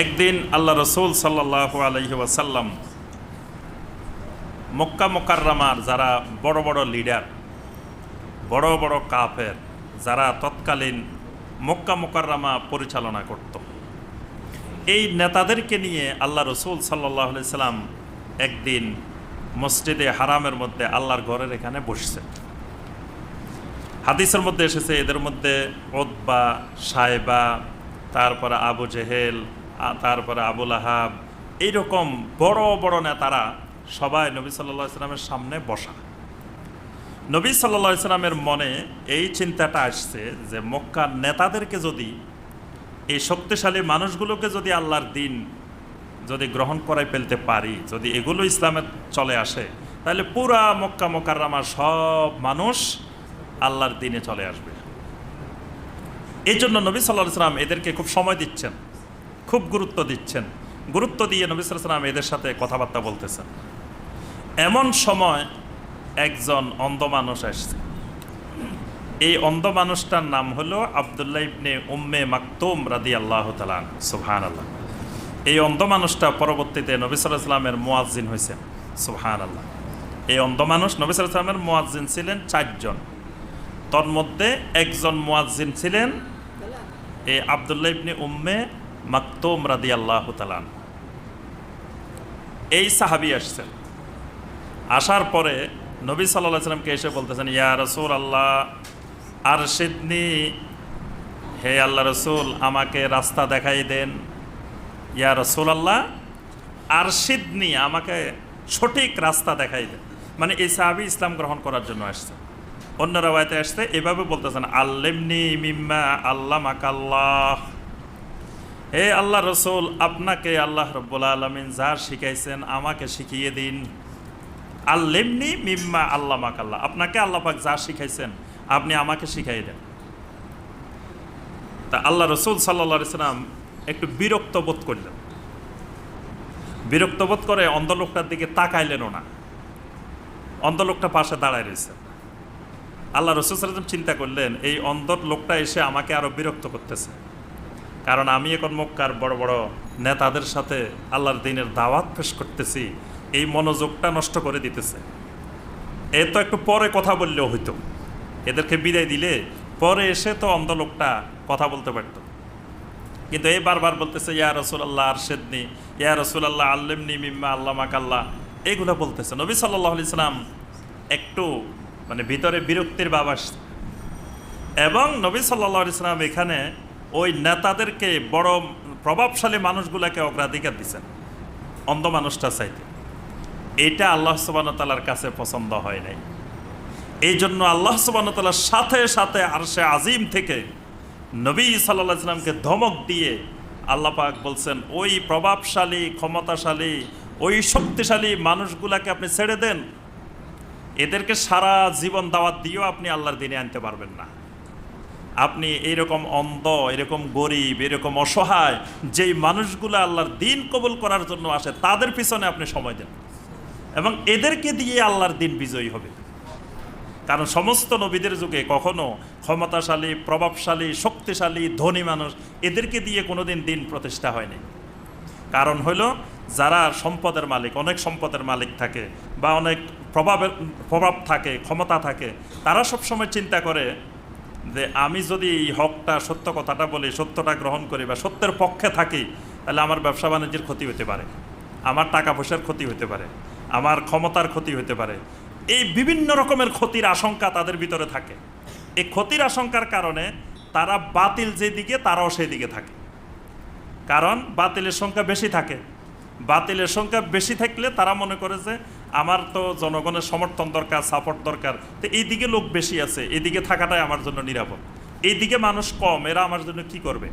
একদিন আল্লাহ রসুল সাল্লাহ আলহি ওয়াসাল্লাম মক্কা মোকাররামার যারা বড় বড় লিডার, বড় বড় কাফের, যারা তৎকালীন মক্কা মোকাররামা পরিচালনা করত, এই নেতাদেরকে নিয়ে আল্লাহ রসুল সাল্লাহ সাল্লাম একদিন মসজিদে হারামের মধ্যে আল্লাহর ঘরের এখানে বসছে। হাদিসের মধ্যে এসেছে, এদের মধ্যে ওদবা সাহেবা তারপরে আবু জেহেল তারপরে আবুল আহাব, এইরকম বড় বড় নেতারা সবাই নবী সাল্লা ইসলামের সামনে বসা। নবী সাল্লা ইসলামের মনে এই চিন্তাটা আসছে যে মক্কার নেতাদেরকে যদি, এই শক্তিশালী মানুষগুলোকে যদি আল্লাহর দিন যদি গ্রহণ করাই ফেলতে পারি, যদি এগুলো ইসলামে চলে আসে, তাহলে পুরা মক্কা মোকাররামার সব মানুষ আল্লাহর দিনে চলে আসবে। এই জন্য নবী সাল্লাহ সাল্লাম এদেরকে খুব সময় দিচ্ছেন। খুব গুরুত্ব দিচ্ছেন। গুরুত্ব দিয়ে নবী সাল্লাম এদের সাথে কথাবার্তা বলতেছেন। এমন সময় একজন অন্ধ মানুষ আসছে। এই অন্ধ মানুষটার নাম হলো আবদুল্লাহ ইবনে উম্মে মাকতুম রাদি আল্লাহ তালান সুহান আল্লাহ এই অন্ধ মানুষটা পরবর্তীতে নবী সাল্লামের মোয়াজ্জিন হয়েছেন সুহান আল্লাহ এই অন্ধ মানুষ নবী সাল্লামের মোয়াজ্জিন ছিলেন চারজন। তোর মধ্যে একজন মোয়াজ্জিন ছিলেন এই আবদুল্লাহ ইবনে উম্মে মাকতুম রাদি আল্লাহ তালান এই সাহাবি আসছেন। আসার পরে নবী সাল্লাহ সাল্লামকে এসে বলতেছেন, ইয়া রসুল আল্লাহ আর সিদনি হে আল্লাহ রসুল, আমাকে রাস্তা দেখাই দেন। ইয়া রসুল আল্লাহ আর সিদনি আমাকে সঠিক রাস্তা দেখাই দেন। মানে এই সাহাবি ইসলাম গ্রহণ করার জন্য আসছে। অন্য রাবায়তে আসতে এভাবে বলতেছেন, আল্লেমনি মিম্মা আল্লাহ মাকাল্লাহ হে আল্লাহ রসুল, আপনাকে আল্লাহ রব্বুল আলমিন যা শিখাইছেন আমাকে শিখিয়ে দিন। আল্লেমনি মিম্মা আল্লাহ। মাকাল্লাহ আপনাকে আল্লাহ পাক যা শিখাইছেন, আপনি আমাকে শিখাই দেন। তা আল্লাহ রসুল সাল্লা সাল্লাম একটু বিরক্ত বোধ করলেন। বিরক্ত বোধ করে অন্ধ লোকটার দিকে তাকাইলেনও না। অন্ধ লোকটা পাশে দাঁড়ায় রয়েছে। আল্লাহ রসুল সাল্লাম চিন্তা করলেন, এই অন্ধর লোকটা এসে আমাকে আরও বিরক্ত করতেছে। কারণ আমি এখন মক্কার বড় বড় নেতাদের সাথে আল্লাহর দিনের দাওয়াত পেশ করতেছি, এই মনোযোগটা নষ্ট করে দিতেছে। এ তো একটু পরে কথা বললেও হইতো। এদেরকে বিদায় দিলে পরে এসে তো অন্ধ লোকটা কথা বলতে পারতো। কিন্তু এই বারবার বলতেছে, ইয়া রসুল্লাহ আরশেদনি, ইয়া রসুল্লাহ আল্লেমনি মিম্মা আল্লাহ মাকাল্লাহ এইগুলো বলতেছে। নবী সাল্লাহ আলি সাল্লাম একটু মানে ভিতরে বিরক্তির আসছে এবং নবী সাল্লাহ ইসলাম এখানে ওই নেতাদেরকে বড় প্রভাবশালী মানুষগুলোকে অগ্রাধিকার দিচ্ছেন অন্ধ মানুষটা চাইতে। এটা আল্লাহ সুবানতালার কাছে পছন্দ হয় নাই। এই জন্য আল্লাহ সুবানতালার সাথে সাথে আর সে আজিম থেকে নবী সাল্লাহ ইসলামকে ধমক দিয়ে আল্লাহ পাক বলছেন, ওই প্রভাবশালী, ক্ষমতাশালী, ওই শক্তিশালী মানুষগুলাকে আপনি ছেড়ে দেন। এদেরকে সারা জীবন দাওয়াত দিয়েও আপনি আল্লাহর দিনে আনতে পারবেন না। আপনি এইরকম অন্ধ, এরকম গরিব, এরকম অসহায়, যেই মানুষগুলো আল্লাহর দিন কবুল করার জন্য আসে, তাদের পিছনে আপনি সময় দেন। এবং এদেরকে দিয়ে আল্লাহর দিন বিজয়ী হবে। কারণ সমস্ত নবীদের যুগে কখনো ক্ষমতাশালী, প্রভাবশালী, শক্তিশালী, ধনী মানুষ এদেরকে দিয়ে কোনোদিন দিন প্রতিষ্ঠা হয়নি। কারণ হলো, যারা সম্পদের মালিক, অনেক সম্পদের মালিক থাকে বা অনেক প্রভাবের, প্রভাব থাকে, ক্ষমতা থাকে, তারা সবসময় চিন্তা করে যে আমি যদি এই হকটা, সত্য কথাটা বলি, সত্যটা গ্রহণ করি বা সত্যের পক্ষে থাকি, তাহলে আমার ব্যবসা বাণিজ্যের ক্ষতি হতে পারে, আমার টাকা পয়সার ক্ষতি হতে পারে, আমার ক্ষমতার ক্ষতি হতে পারে। এই বিভিন্ন রকমের ক্ষতির আশঙ্কা তাদের ভিতরে থাকে। এই ক্ষতির আশঙ্কার কারণে তারা বাতিল যেদিকে, তারাও সেই দিকে থাকে। কারণ বাতিলের সংখ্যা বেশি থাকে। বাতিলের সংখ্যা বেশি থাকলে তারা মনে করে যে আমার তো জনগণের সমর্থন দরকার সাপোর্ট দরকার। তো এইদিকে লোক বেশি আছে এদিকে থাকাটাই আমার জন্য নিরাপদ। এইদিকে মানুষ কম, এরা আমার জন্য কি করবে?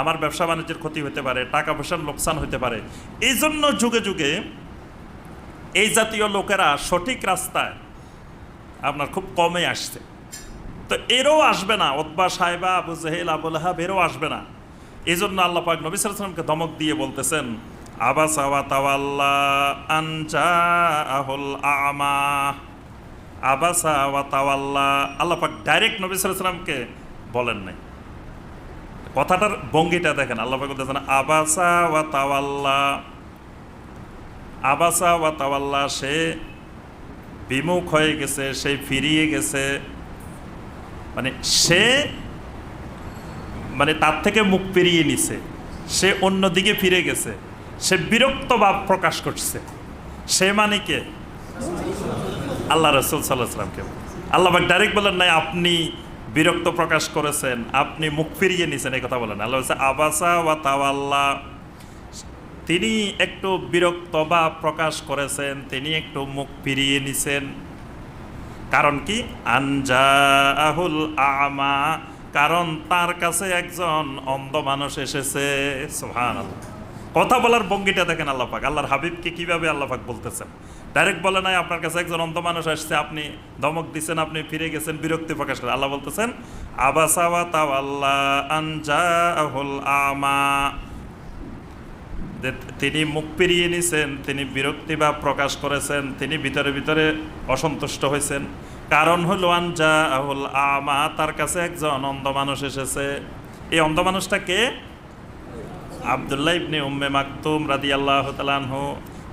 আমার ব্যবসা বাণিজ্যের ক্ষতি হতে পারে, টাকা পয়সার লোকসান হতে পারে। এই জন্য যুগে যুগে এই জাতীয় লোকেরা সঠিক রাস্তায় আপনার খুব কমে আসছে। তো এরও আসবে না, ওতবা সাহেবা, আবু জহেল, আবুল হাব এরও আসবে না। এই জন্য আল্লাহ পাক নবী সালামকে ধমক দিয়ে বলতেছেন বলেন নাই। কথাটার ভঙ্গিটা দেখেন বলতেছেন আবাসা ওয়া তাওয়াল্লা। আবাসা ওয়া তাওয়াল্লা, সে বিমুখ হয়ে গেছে, সে ফিরিয়ে গেছে। মানে সে মানে তার থেকে মুখ ফিরিয়ে নিছে, সে অন্যদিকে ফিরে গেছে। সে বিরক্ত ভাব প্রকাশ করছে। সে মানে কে? আল্লাহ রসুল সাল্লাহ সাল্লামকে আল্লাহ ডাইরেক্ট বলেন, নাই, আপনি বিরক্ত প্রকাশ করেছেন, আপনি মুখ ফিরিয়ে নিছেন, এই কথা বলেন। আল্লাহ আবাসা ওয়া তাওয়াল্লা। তিনি একটু বিরক্ত বা প্রকাশ করেছেন, তিনি একটু মুখ ফিরিয়ে নিছেন। কারণ কি? আনজা আহুল আমা। কারণ তার কাছে একজন অন্ধ মানুষ এসেছে। সোহান কথা বলার ভঙ্গিটা দেখেন আল্লাপাক। আল্লাহর হাবিবকে কীভাবে আল্লাপাক বলতেছেন? ডাইরেক্ট বলে নাই, আপনার কাছে একজন অন্ধ মানুষ আসছে, আপনি ধমক দিচ্ছেন আপনি ফিরে গেছেন, বিরক্তি প্রকাশ করে আল্লাহ বলতেছেন আবাসাওয়া আল্লাহ তিনি মুখ পেরিয়ে নিছেন, তিনি বিরক্তি বা প্রকাশ করেছেন, তিনি ভিতরে ভিতরে অসন্তুষ্ট হয়েছেন। কারণ হলো আনজা আহুল আমা, তার কাছে একজন অন্ধ মানুষ এসেছে। এই অন্ধ মানুষটা কে? আবদুল্লাহ ইবনে উম্মে মাকতুম রাদি আল্লাহ তালানহু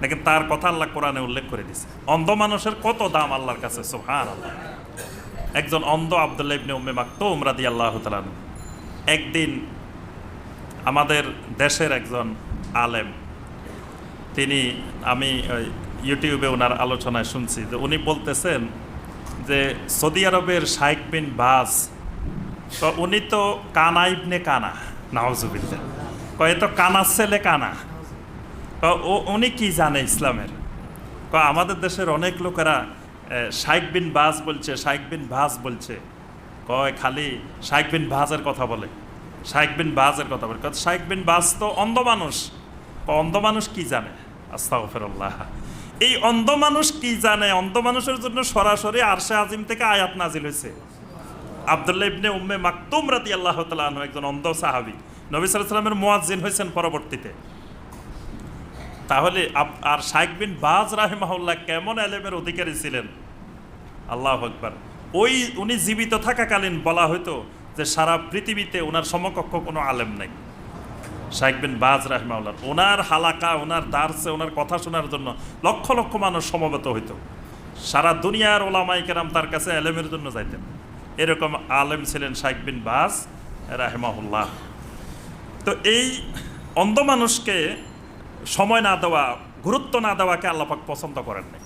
দেখেন তার কথা আল্লাহ কোরআনে উল্লেখ করে দিছে। অন্ধ মানুষের কত দাম আল্লাহর কাছে সুহান আল্লাহ একজন অন্ধ আবদুল্লাহ ইবনে উম্মে মাকতুম রাদি আল্লাহ তালানহু একদিন আমাদের দেশের একজন আলেম, তিনি আমি ইউটিউবে ওনার আলোচনায় শুনছি, যে উনি বলতেছেন যে সৌদি আরবের শাইক বিন বাস তো উনি তো কানা ইবনে কানা নাওজুবিল্লা কয়ে তো কানার ছেলে কানা। ও, উনি কি জানে ইসলামের? ক আমাদের দেশের অনেক লোকেরা শাইক বিন বাস বলছে শাইক বিন বাস বলছে। কয়, খালি শাইক বিন বাজের কথা বলে। শাইক বিন বাজের কথা বলে। শাইক বিন বাজ তো অন্ধ মানুষ। অন্ধ মানুষ কি জানে? আস্তাগফিরুল্লাহ। এই অন্ধ মানুষ কি জানে? অন্ধ মানুষের জন্য সরাসরি আরশে আজিম থেকে আয়াত নাজিল হয়েছে। আবদুল্লাহ ইবনে উম্মে মাকতুম রাদি আল্লাহ তালু একজন অন্ধ সাহাবি। নবী সাল্লামের মোয়াজ্জিন হয়েছেন পরবর্তীতে। তাহলে আর শাইক বিন বাজ রাহিমাহুল্লাহ কেমন এলেমের অধিকারী ছিলেন? আল্লাহ আকবার। ওই, উনি জীবিত থাকাকালীন বলা হতো যে সারা পৃথিবীতে ওনার সমকক্ষ কোনো আলেম নাই। শাইক বিন বাজ রাহিমাউল্লাহ ওনার হালাকা ওনার দার্সে ওনার কথা শোনার জন্য লক্ষ লক্ষ মানুষ সমবেত হইতো। সারা দুনিয়ার ওলামাই কেরাম তার কাছে আলেমের জন্য যাইতেন। এরকম আলেম ছিলেন শাইক বিন বাজ রাহেমাহুল্লাহ। তো এই অন্ধ মানুষকে সময় না দেওয়া, গুরুত্ব না দেওয়াকে আল্লাপাক পছন্দ করেন নাই।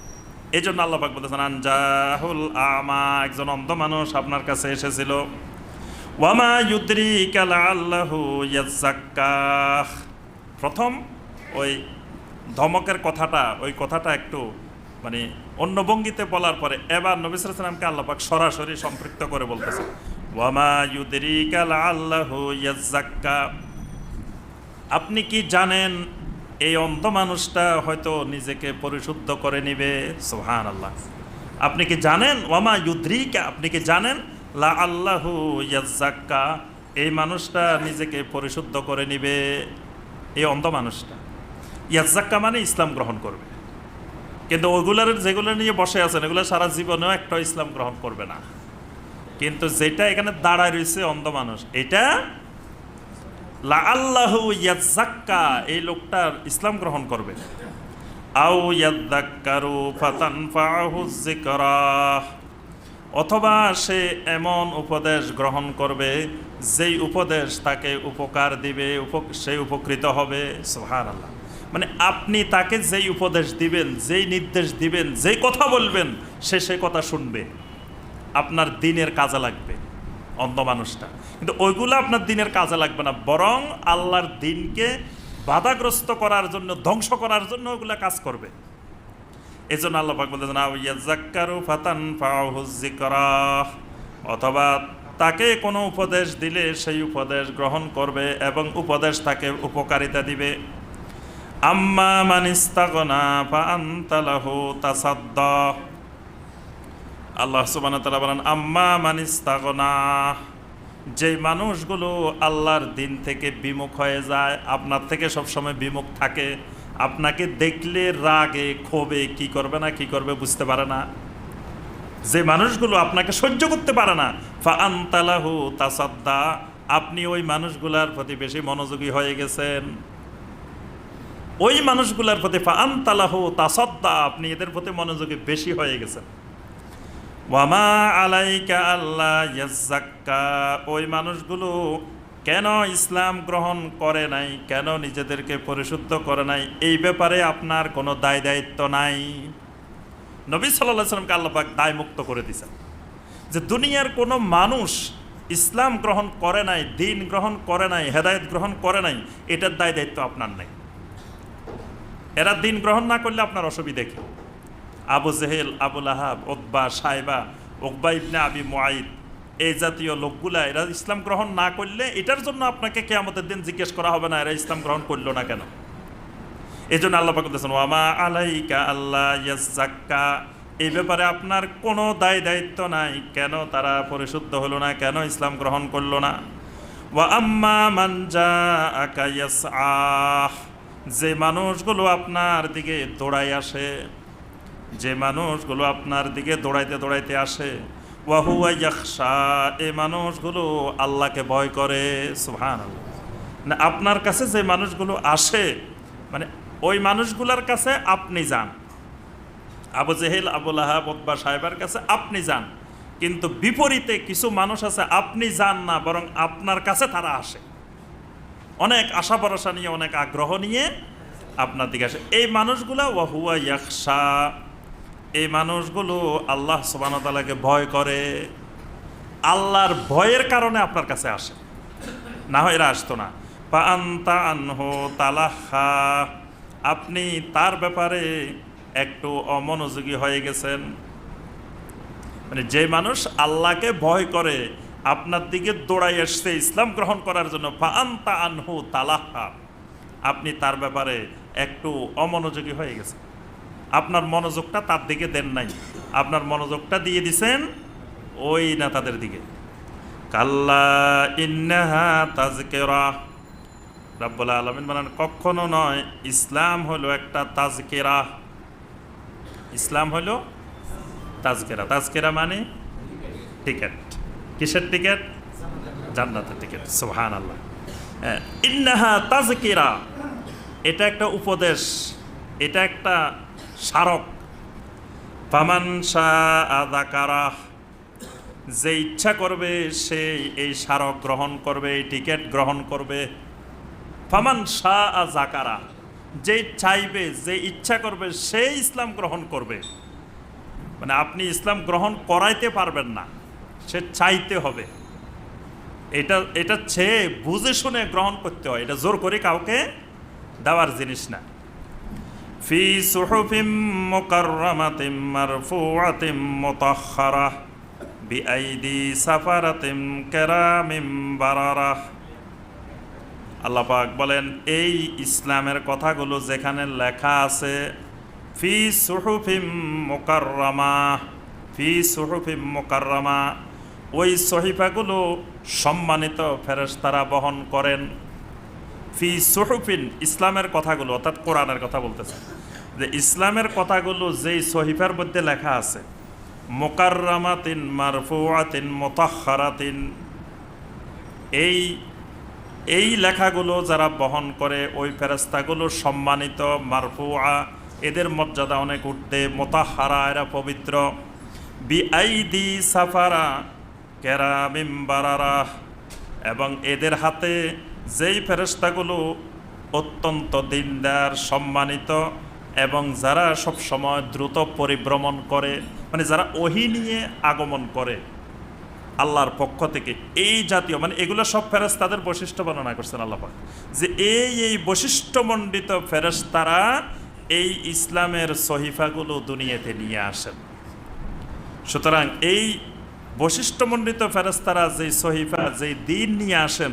এই জন্য আল্লাপাক বলতেছেন, আনজাহুল আমা, একজন অন্ধ মানুষ আপনার কাছে এসেছিল। ওয়ামা ইউদ্রি কালা আল্লাহু প্রথম ওই ধমকের কথাটা, ওই কথাটা একটু মানে অন্য ভঙ্গিতে বলার পরে এবার নবী সালামকে আল্লাপাক সরাসরি সম্পৃক্ত করে বলতেছে, ওয়ামা ইউদ্রি কালা আল্লাহু ইয়াজ্জাক্কা আপনি কি জানেন এই অন্ধ মানুষটা হয়তো নিজেকে পরিশুদ্ধ করে নিবে? সোহান আল্লাহ আপনি কি জানেন? ওয়ামা ইউদ্রিকা, আপনি কি জানেন? লা আল্লাহু ইয়াজ্জাক্কা, এই মানুষটা নিজেকে পরিশুদ্ধ করে নিবে। এই অন্ধ মানুষটা। ইয়াজ্জাক্কা মানে ইসলাম গ্রহণ করবে। কিন্তু ওইগুলার যেগুলো নিয়ে বসে আছেন, এগুলো সারা জীবনেও একটা ইসলাম গ্রহণ করবে না। কিন্তু যেটা এখানে দাঁড়ায় রয়েছে অন্ধ মানুষ, এটা লা এই লোকটার ইসলাম গ্রহণ করবে। আও ইয়াদ্দাক্কারু ফাতানফাহু যিকরা, অথবা সে এমন উপদেশ গ্রহণ করবে, যেই উপদেশ তাকে উপকার দিবে সে উপকৃত হবে। সুহান আল্লাহ মানে আপনি তাকে যেই উপদেশ দিবেন, যেই নির্দেশ দিবেন, যেই কথা বলবেন, সে সেই কথা শুনবে। আপনার দিনের কাজে লাগবে। অন্ধ মানুষটা কিন্তু ওইগুলো আপনার দিনের কাজে লাগবে না, বরং আল্লাহর দিনকে বাধাগ্রস্ত করার জন্য, ধ্বংস করার জন্য ওগুলা কাজ করবে। এই জন্য আল্লাহ পাক বলতেছেন অথবা তাকে কোনো উপদেশ দিলে সেই উপদেশ গ্রহণ করবে এবং উপদেশ তাকে উপকারিতা দিবে। আম্মা মানিস্তাগনা ফা আনতালাহু তাসাদ্দা। আল্লাহ সুবান তালা বলেন, আম্মা মানিস্তাগনা যে মানুষগুলো আল্লাহর দিন থেকে বিমুখ হয়ে যায়, আপনার থেকে সবসময় বিমুখ থাকে, আপনাকে দেখলে রাগে, ক্ষোভে, কি করবে না, কি করবে বুঝতে পারে না। যে মানুষগুলো আপনাকে সহ্য করতে পারে না ফা তাসাদ্দা, আপনি ওই মানুষগুলার প্রতি বেশি মনোযোগী হয়ে গেছেন। ওই মানুষগুলার প্রতি আন্তালাহ তাসদ্দা, আপনি এদের প্রতি মনোযোগী বেশি হয়ে গেছেন। আলাইকা ওই মানুষগুলো কেন ইসলাম গ্রহণ করে নাই? কেন নিজেদেরকে পরিশুদ্ধ করে নাই? এই ব্যাপারে আপনার কোনো দায় দায়িত্ব নাই। নবী সাল্লাহ সাল্লামকে আল্লাপাক দায় মুক্ত করে দিয়েছেন। যে দুনিয়ার কোনো মানুষ ইসলাম গ্রহণ করে নাই, দিন গ্রহণ করে নাই, হেদায়ত গ্রহণ করে নাই, এটার দায় দায়িত্ব আপনার নেই। এরা দিন গ্রহণ না করলে আপনার অসুবিধা কি? আবু জেহেল আবুল আহাব ওকবা সাহেবা ওকবা ইবনে আবি মুআইদ, এই জাতীয় লোকগুলা, এরা ইসলাম গ্রহণ না করলে এটার জন্য আপনাকে কেয়ামতের দিন জিজ্ঞেস করা হবে না, এরা ইসলাম গ্রহণ করল না কেন? এই জন্য আল্লাহ পাক বলতেছেন ওয়ামা আলাইকা আল্লাহ ইয়াজ্জাক্কা এই ব্যাপারে আপনার কোনো দায় দায়িত্ব নাই। কেন? তারা পরিশুদ্ধ হলো না, কেন ইসলাম গ্রহণ করল না? ওয়া আম্মা মানজা আকাইয়াস আহ যে মানুষগুলো আপনার দিকে দৌড়াই আসে যে মানুষগুলো আপনার দিকে দৌড়াইতে দৌড়াইতে আসে, ওয়াহুয়া ইয়াকশা মানুষগুলো আল্লাহকে ভয় করে সুহান না, আপনার কাছে যে মানুষগুলো আসে মানে ওই মানুষগুলোর কাছে আপনি যান। আবু জেহেল আবুল আহাব সাহেবের কাছে আপনি যান। কিন্তু বিপরীতে কিছু মানুষ আছে, আপনি যান না, বরং আপনার কাছে তারা আসে। অনেক আশা ভরসা নিয়ে, অনেক আগ্রহ নিয়ে আপনার দিকে আসে। এই মানুষগুলো ওয়াহুয়া ইয়াকশা এই মানুষগুলো আল্লাহ সুবানতালাকে ভয় করে। আল্লাহর ভয়ের কারণে আপনার কাছে আসে। না হয় এরা আসতো না। তালাহা। আপনি তার ব্যাপারে একটু অমনোযোগী হয়ে গেছেন। মানে যে মানুষ আল্লাহকে ভয় করে, আপনার দিকে দৌড়াই আসছে ইসলাম গ্রহণ করার জন্য। পান্তা আনহু তালাহা। আপনি তার ব্যাপারে একটু অমনোযোগী হয়ে গেছেন। আপনার মনোযোগটা তার দিকে দেন নাই। আপনার মনোযোগটা দিয়ে দিছেন ওই নেতাদের দিকে। কাল্লা ইন্নাহা তাজকেরা। রাব্বুল আলমিন মানে কখনো নয় ইসলাম হলো একটা তাজকেরা। ইসলাম হলো তাজকেরা। তাজকেরা মানে টিকিট। কিসের টিকিট? জান্নাতের টিকিট। সোহান আল্লাহ হ্যাঁ, ইন্নাহা তাজকেরা। এটা একটা উপদেশ এটা একটা স্মারক ফামান আদাকারা যে ইচ্ছা করবে সে এই স্মারক গ্রহণ করবে, এই টিকিট গ্রহণ করবে। ফামান শাহ যে চাইবে, যে ইচ্ছা করবে, সে ইসলাম গ্রহণ করবে। মানে আপনি ইসলাম গ্রহণ করাইতে পারবেন না, সে চাইতে হবে। এটা এটা চেয়ে বুঝে শুনে গ্রহণ করতে হয়। এটা জোর করে কাউকে দেওয়ার জিনিস না। ফি সুহুফিম মুকাররামাতিম মারফুআতিম মুতাহহারা বিআইদি সাফারাতিম কেরামিম বারারাহ আল্লাহ পাক বলেন, এই ইসলামের কথাগুলো যেখানে লেখা আছে, ফি সুহুফিম মুকাররামা, ফি সুহুফিম মুকাররামা, ওই সহিফাগুলো সম্মানিত ফেরেশতারা বহন করেন। ফি সুহুফিন ইসলামের কথাগুলো, অর্থাৎ কোরআনের কথা বলতেছে। যে ইসলামের কথাগুলো যেই সহিফার মধ্যে লেখা আছে, মোকাররামাতিন মারফুয়াতিন মোতাহারাতিন এই এই লেখাগুলো যারা বহন করে, ওই ফেরস্তাগুলো সম্মানিত মারফুয়া এদের মর্যাদা অনেক উঠতে মোতাহারা এরা পবিত্র। বি আই বিআইদি সাফারা কেরামিম এবং এদের হাতে যেই ফেরস্তাগুলো অত্যন্ত দিনদার সম্মানিত এবং যারা সব সময় দ্রুত পরিভ্রমণ করে মানে যারা ওহি নিয়ে আগমন করে, আল্লাহর পক্ষ থেকে এই জাতীয় মানে এগুলো সব ফেরেস তাদের বৈশিষ্ট্য বর্ণনা করছেন আল্লাপাক যে এই এই বৈশিষ্ট্যমণ্ডিত ফেরেশতারা এই ইসলামের সহিফাগুলো দুনিয়াতে নিয়ে আসেন। সুতরাং এই বৈশিষ্ট্যমণ্ডিত ফেরেস্তারা যেই সহিফা, যেই দিন নিয়ে আসেন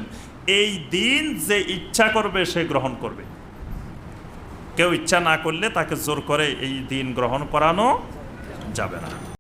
এই দিন যে ইচ্ছা করবে, সে গ্রহণ করবে। কেউ ইচ্ছা না করলে তাকে জোর করে এই দিন গ্রহণ করানো যাবে না।